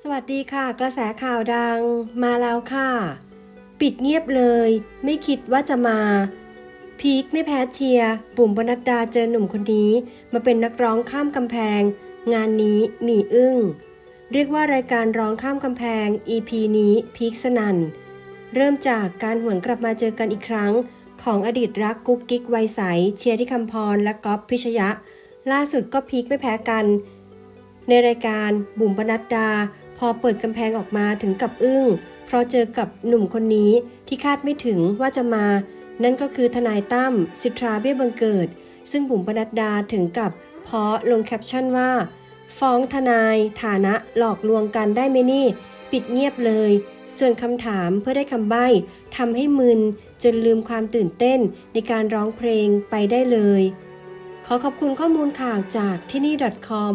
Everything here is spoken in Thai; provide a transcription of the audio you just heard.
สวัสดีค่ะ กระแสข่าวดังมาแล้วค่ะ ปิดเงียบเลย ไม่คิดว่าจะมา พีคไม่แพ้เชียร์บุ๋มบนัดดาเจอหนุ่มคนนี้ มาเป็นนักร้องข้ามกำแพง งานนี้มีอึ้ง เรียกว่ารายการร้องข้ามกำแพง EP นี้พีคสนันเริ่มจากการหวนกลับมาเจอกันอีกครั้ง ของอดีตรักกุ๊กกิ๊กวัยใส เชียร์ที่คำพรและก๊อฟพิชยะ ล่าสุดก็พีคไม่แพ้กัน ในรายการบุ๋มปนัดดา พอเปิดกำแพงออกมาถึงกับอึ้ง เพราะเจอกับหนุ่มคนนี้ที่คาดไม่ถึงว่าจะมา นั่นก็คือทนายตั้มสิทธาเบี้ยบังเกิด ซึ่งบุ๋มปนัดดาถึงกับเพาะลงแคปชั่นว่า ฟ้องทนายฐานะหลอกลวงกันได้ไหมนี่ ปิดเงียบเลย ส่วนคำถามเพื่อได้คำใบ้ทำให้มึนจนลืมความตื่นเต้นในการร้องเพลงไปได้เลย ขอขอบคุณข้อมูลข่าวจากที่นี่ .com